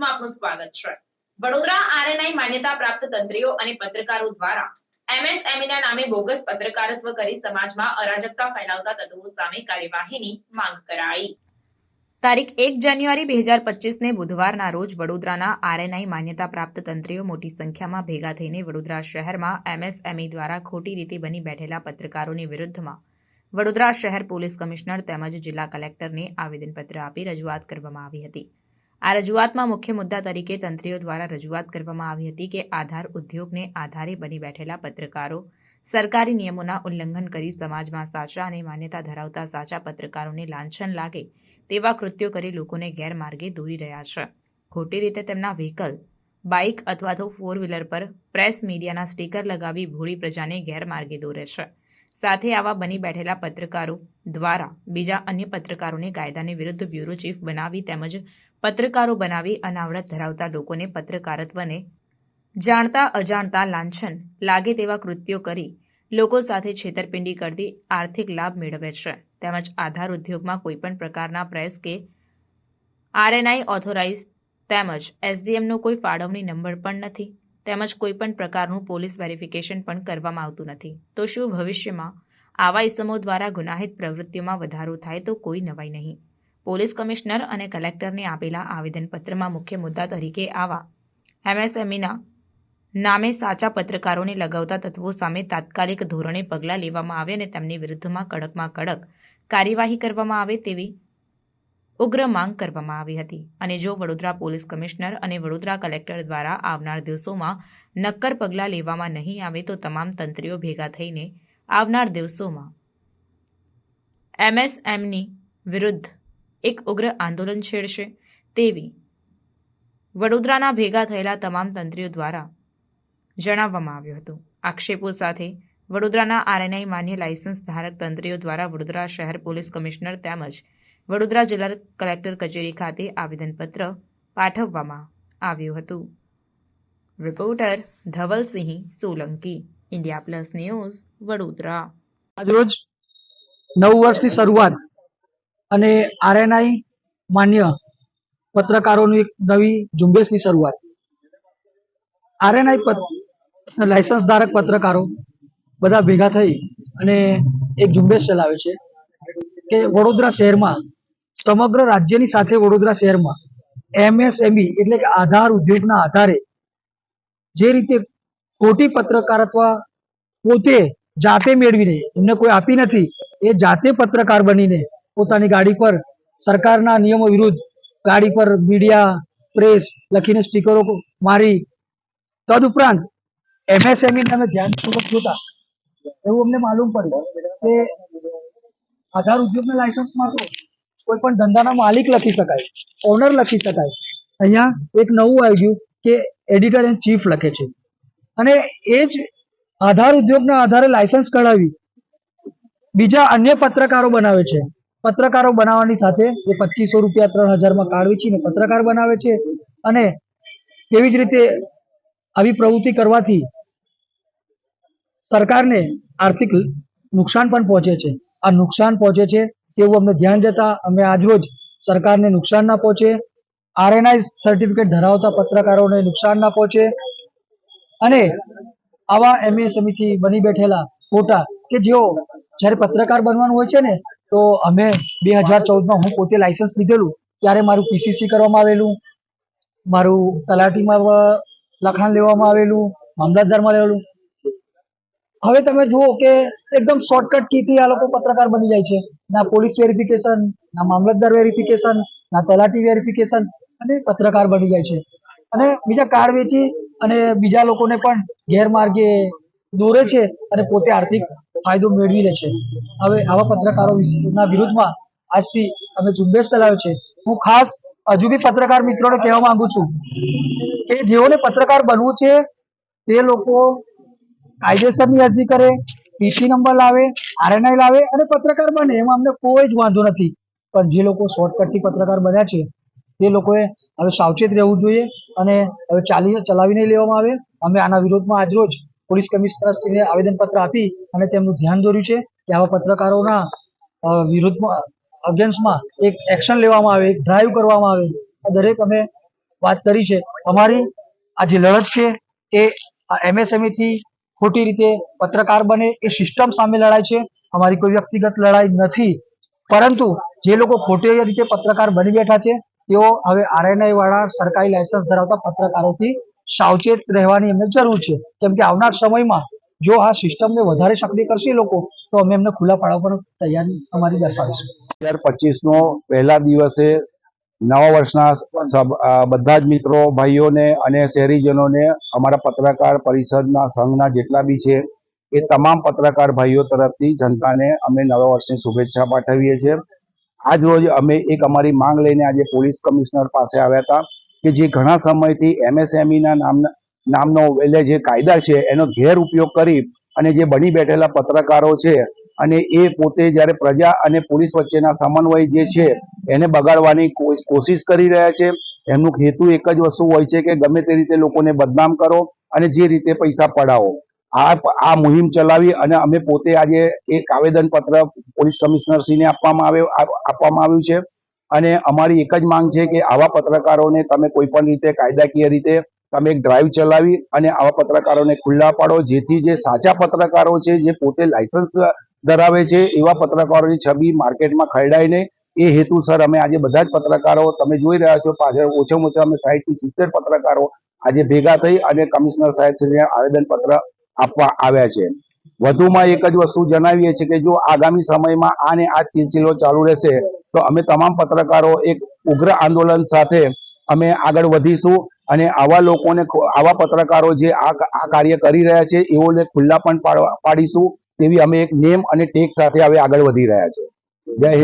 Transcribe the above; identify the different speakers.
Speaker 1: ન્યૂઝમાં આપનું સ્વાગત છે. વડોદરા આરએનઆઈ માન્યતા પ્રાપ્ત તંત્રીઓ અને પત્રકારો દ્વારા એમએસએમઈ ના નામે બોગસ પત્રકારત્વ કરી સમાજમાં અરાજકતા ફેલાવતા તત્વો સામે કાર્યવાહીની માંગ કરાઈ. તારીખ એક જાન્યુઆરી બે હજાર પચીસને બુધવારના રોજ વડોદરાના આરએનઆઈ માન્યતા પ્રાપ્ત તંત્રીઓ મોટી સંખ્યામાં ભેગા થઈને વડોદરા શહેરમાં એમએસએમઈ દ્વારા ખોટી રીતે બની બેઠેલા પત્રકારોની વિરુદ્ધમાં વડોદરા શહેર પોલીસ કમિશનર તેમજ જિલ્લા કલેક્ટરને આવેદનપત્ર આપી રજૂઆત કરવામાં આવી હતી. આ રજૂઆતમાં મુખ્ય મુદ્દા તરીકે તંત્રીઓ દ્વારા રજૂઆત કરવામાં આવી હતી કે આધાર ઉદ્યોગને આધારે બની બેઠેલા પત્રકારો સરકારી નિયમોના ઉલ્લંઘન કરી સમાજમાં સાચા અને માન્યતા ધરાવતા સાચા પત્રકારોને લાંછન લાગે તેવા કૃત્યો કરી લોકોને ગેરમાર્ગે દોરી રહ્યા છે. ખોટી રીતે તેમના વ્હીકલ, બાઇક અથવા તો ફોર વ્હીલર પર પ્રેસ મીડિયાના સ્ટીકર લગાવી ભોળી પ્રજાને ગેરમાર્ગે દોરે છે. સાથે આવા બની બેઠેલા પત્રકારો દ્વારા બીજા અન્ય પત્રકારોને કાયદાની વિરુદ્ધ બ્યુરો ચીફ બનાવી તેમજ પત્રકારો બનાવી અનાવરત ધરાવતા લોકોને પત્રકારત્વને જાણતા અજાણતા લાંછન લાગે તેવા કૃત્યો કરી લોકો સાથે છેતરપિંડી કરતી આર્થિક લાભ મેળવે છે. તેમજ આધાર ઉદ્યોગમાં કોઈપણ પ્રકારના પ્રેસ કે આરએનઆઈ ઓથોરાઇઝ તેમજ એસડીએમનો કોઈ ફાળવણી નંબર પણ નથી. તેમજ કોઈપણ પ્રકારનું પોલીસ વેરિફિકેશન પણ કરવામાં આવતું નથી. તો શું ભવિષ્યમાં આવા ઇસમો દ્વારા ગુનાહિત પ્રવૃત્તિઓમાં વધારો થાય તો કોઈ નવાઈ નહીં. પોલીસ કમિશનર અને કલેક્ટરને આપેલા આવેદનપત્રમાં મુખ્ય મુદ્દા તરીકે આવા. એમએસએમઈના નામે સાચા પત્રકારોને લગાવતા તત્વો સામે તાત્કાલિક ધોરણે પગલાં લેવામાં આવે અને તેમની વિરુદ્ધમાં કડકમાં કડક કાર્યવાહી કરવામાં આવે તેવી ઉગ્ર માંગ કરવામાં આવી હતી. અને જો વડોદરા પોલીસ કમિશનર અને વડોદરા કલેક્ટર દ્વારા આવનાર દિવસોમાં નક્કર પગલાં લેવામાં નહીં આવે તો તમામ તંત્રીઓ ભેગા થઈને આવનાર દિવસોમાં એમએસએમની વિરુદ્ધ એક ઉગ્ર આંદોલન છેડશે. તેવી વડોદરાના ભેગા થયેલા તમામ તંત્રીઓ દ્વારા જણાવવામાં આવ્યું હતું. આક્ષેપો સાથે વડોદરાના આરએનઆઈ માન્ય લાયસન્સ ધારક તંત્રીઓ દ્વારા વડોદરા શહેર પોલીસ કમિશનર તેમજ વડોદરા જિલ્લા કલેક્ટર કચેરી ખાતે આવેદનપત્ર પાઠવવામાં આવ્યું હતું. Reporter Dhavalsinh Solanki, India plus news Vadodara.
Speaker 2: આજરોજ નવ વર્ષની શરૂઆત અને આરએનઆઈ માન્ય પત્રકારોની એક નવી ઝુંબેશની શરૂઆત. આરએનઆઈ લાયસન્સ ધારક પત્રકારો બધા ભેગા થઈ અને એક ઝુંબેશ ચલાવે છે કે વડોદરા શહેરમાં, સમગ્ર રાજ્યની સાથે વડોદરા શહેરમાં એમએસએમઈ એટલે કે આધાર ઉદ્યોગના આધારે જે રીતે ખોટી પત્રકારત્વ પોતે જાતે મેળવીને એમને કોઈ આપી નથી. એ જાતે પત્રકાર બનીને પોતાની ગાડી પર સરકારના નિયમો વિરુદ્ધ ગાડી પર મીડિયા, પ્રેસ લખીને સ્ટીકરો મારી. તદઉપરાંત એમએસએમઈ નામે ધ્યાનપૂર્વક જોતા એવું અમને માલુમ પડ્યું કે આધાર ઉદ્યોગના લાયસન્સમાં તો કોઈ પણ ધંધાના માલિક લખી શકાય ઓનર લખી શકાય. અહીંયા એક નવું આવી કે એડિટર એન્ડ ચીફ લખે છે. અને એ જ આધાર ઉદ્યોગના આધારે લાયસન્સ કઢાવી બીજા અન્ય પત્રકારો બનાવે છે. પત્રકારો બનાવવાની સાથે એ પચીસો રૂપિયા ત્રણ હજારમાં કાર્ડ વેચીને પત્રકાર બનાવે છે અને તેવી જ રીતે આવી પ્રવૃત્તિ કરવાથી સરકારને આર્થિક નુકસાન પણ પહોંચે છે. આ નુકસાન પહોંચે છે તેવું અમને ધ્યાન દેતા અમે આજરોજ સરકારને નુકસાન ના પહોંચે આરએનઆઈ સર્ટિફિકેટ ધરાવતા પત્રકારોને નુકસાન ના પહોંચે અને આવા એમએસએમઈથી બની બેઠેલા ખોટા કે જેઓ જ્યારે પત્રકાર બનવાનું હોય છે ને તો અમે બે હજાર ચૌદમાં હું પોતે લાયસન્સ લીધેલું, ત્યારે મારું પીસીસી કરવામાં આવેલું, મારું તલાટીમાં લખાણ લેવામાં આવેલું, મામલતદારમાં લેવાનું હવે તમે જુઓ કે એકદમ શોર્ટકટ કીથી આ લોકો પત્રકાર બની જાય છે. ના પોલીસ વેરિફિકેશન ના મામલતદાર વેરિફિકેશન ના તલાટી વેરિફિકેશન અને પત્રકાર બની જાય છે. અને બીજા કાર્ડ વેચી અને બીજા લોકોને પણ ગેરમાર્ગે દોરે છે અને પોતે આર્થિક ફાયદો મેળવી લે છે. હવે આવા પત્રકારો વિશેના વિરુદ્ધમાં આજથી અમે ઝુંબેશ ચલાવ્યો છે. હું ખાસ હજુ બી પત્રકાર મિત્રોને કહેવા માંગુ છું કે જેઓને પત્રકાર બનવું છે, તે લોકો કાયદેસરની અરજી કરે પીસી નંબર લાવે, આરએનઆઈ લાવે અને પત્રકાર બને. એમાં અમને કોઈ જ વાંધો નથી. પણ જે લોકો શોર્ટકટથી પત્રકાર બન્યા છે, તે લોકોએ હવે સાવચેત રહેવું જોઈએ અને હવે ચાલી, ચલાવીને લેવામાં આવે. અમે આના વિરોધમાં આજરોજ પોલીસ કમિશનરશ્રીને આવેદનપત્ર આપી અને તેમનું ધ્યાન દોર્યું છે કે આવા પત્રકારોના વિરોધમાં અગેન્સ્ટમાં એક એક્શન લેવામાં આવે, એક ડ્રાઈવ કરવામાં આવે. આ દરેક અમે વાત કરી છે. અમારી આ જે લડત છે એ એમએસએમઈથી ખોટી રીતે પત્રકાર બને એ સિસ્ટમ સામે લડાઈ છે. અમારી કોઈ વ્યક્તિગત લડાઈ નથી. પરંતુ જે લોકો ખોટી રીતે પત્રકાર બની બેઠા છે, તેઓ હવે આરએનઆઈ વાળા સરકારી લાયસન્સ ધરાવતા પત્રકારોથી સાવચેત રહેવાની એમને જરૂર છે. કેમ કે આવનાર સમયમાં જો આ સિસ્ટમને વધારે સક્રિય કરશે લોકો, તો અમે એમને ખુલ્લા પાડવા પર તૈયારી અમારી દર્શાવીશું.
Speaker 3: હજાર પચીસ નો પહેલા દિવસે નવા વર્ષના બધા જ મિત્રો, ભાઈઓને અને શહેરીજનોને અમારા પત્રકાર પરિષદના સંઘના જેટલા બી છે, એ તમામ પત્રકાર ભાઈઓ તરફથી જનતાને અમે નવા વર્ષની શુભેચ્છા પાઠવીએ છીએ. આજ રોજ અમે એક અમારી માંગ લઈને આજે પોલીસ કમિશનર પાસે આવ્યા હતા. કે જે ઘણા સમયથી એમએસએમઈના ના નામના નામનો એટલે જે કાયદા છે, એનો ગેરઉપયોગ કરી અને જે બની બેઠેલા પત્રકારો છે અને એ પોતે જ્યારે પ્રજા અને પોલીસ વચ્ચેના સમન્વય જે છે, એને બગાડવાની કોશિશ કરી રહ્યા છે. એમનું હેતુ એક જ વસ્તુ હોય છે કે ગમે તે રીતે લોકોને બદનામ કરો અને જે રીતે પૈસા પડાવો. આ આ મુહિમ ચલાવી અને અમે પોતે આજે એક આવેદન પત્ર પોલીસ કમિશનરશ્રીને આપવામાં આવ્યો આપવામાં આવ્યું છે. અને અમારી એક જ માંગ છે કે આવા પત્રકારોને તમે કોઈ પણ રીતે કાયદાકીય રીતે તમે એક ડ્રાઈવ ચલાવી અને આવા પત્રકારોને ખુલ્લા પાડો, જેથી જે સાચા પત્રકારો છે, જે પોતે લાયસન્સ ધરાવે છે, એવા પત્રકારોની છબી માર્કેટમાં ખરડાય નહીં એ હેતુસર અમે આજે બધા જ પત્રકારો, તમે જોઈ રહ્યા છો, પાછળ ઓછામાં ઓછા અમે સાહીઠથી સિત્તેર પત્રકારો આજે ભેગા થઈ અને કમિશનર સાહેબ શ્રીને આવેદન પત્ર આપવા આવ્યા છે. વધુમાં એક જ વસ્તુ જણાવીએ છીએ કે જો આગામી સમયમાં આને આ સિલસિલો ચાલુ રહેશે, તો અમે તમામ પત્રકારો એક ઉગ્ર આંદોલન સાથે અમે આગળ વધીશું અને આવા લોકોને આવા પત્રકારો જે આ કાર્ય કરી રહ્યા છે, એઓને ખુલ્લા પણ પાડીશું તેવી અમે એક નેમ અને ટેક સાથે હવે આગળ વધી રહ્યા છે. જય હિન્દ.